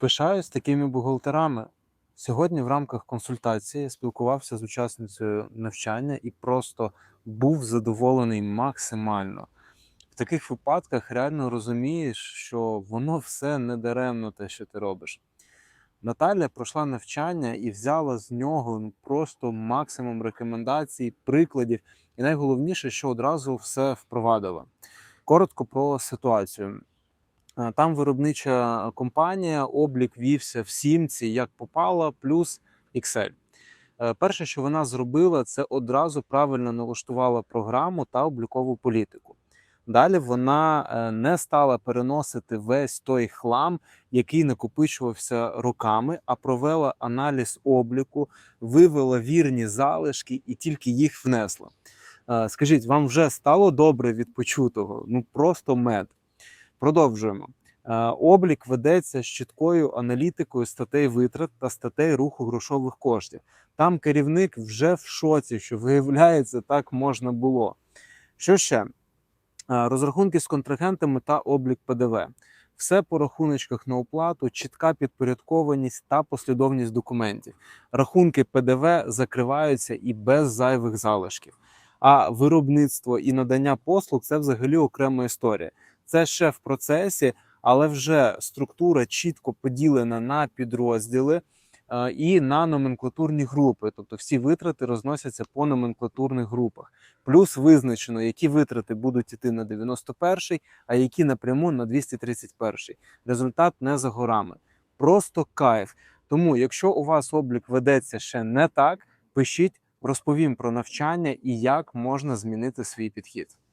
Пишаюсь такими бухгалтерами. Сьогодні в рамках консультації я спілкувався з учасницею навчання і просто був задоволений максимально. В таких випадках реально розумієш, що воно все не даремно те, що ти робиш. Наталя пройшла навчання і взяла з нього ну, просто максимум рекомендацій, прикладів, і найголовніше, що одразу все впровадила. Коротко про ситуацію. Е, Там виробнича компанія, облік вівся в сімці, як попало, плюс Excel. Е, Перше, що вона зробила, це одразу правильно налаштувала програму та облікову політику. Далі вона е, не стала переносити весь той хлам, який накопичувався роками, а провела аналіз обліку, вивела вірні залишки і тільки їх внесла. Е, Скажіть, вам вже стало добре від почутого? Ну просто мед. Продовжуємо. Е, Облік ведеться з чіткою аналітикою статей витрат та статей руху грошових коштів. Там керівник вже в шоці, що виявляється, так можна було. Що ще? Е, Розрахунки з контрагентами та облік ПДВ. Все по рахуночках на оплату, чітка підпорядкованість та послідовність документів. Рахунки ПДВ закриваються і без зайвих залишків. А виробництво і надання послуг це взагалі окрема історія. Це ще в процесі, але вже структура чітко поділена на підрозділи е, і на номенклатурні групи. Тобто всі витрати розносяться по номенклатурних групах. Плюс визначено, які витрати будуть йти на 91-й, а які напряму на 231-й. Результат не за горами. Просто кайф. Тому, якщо у вас облік ведеться ще не так, пишіть, розповім про навчання і як можна змінити свій підхід.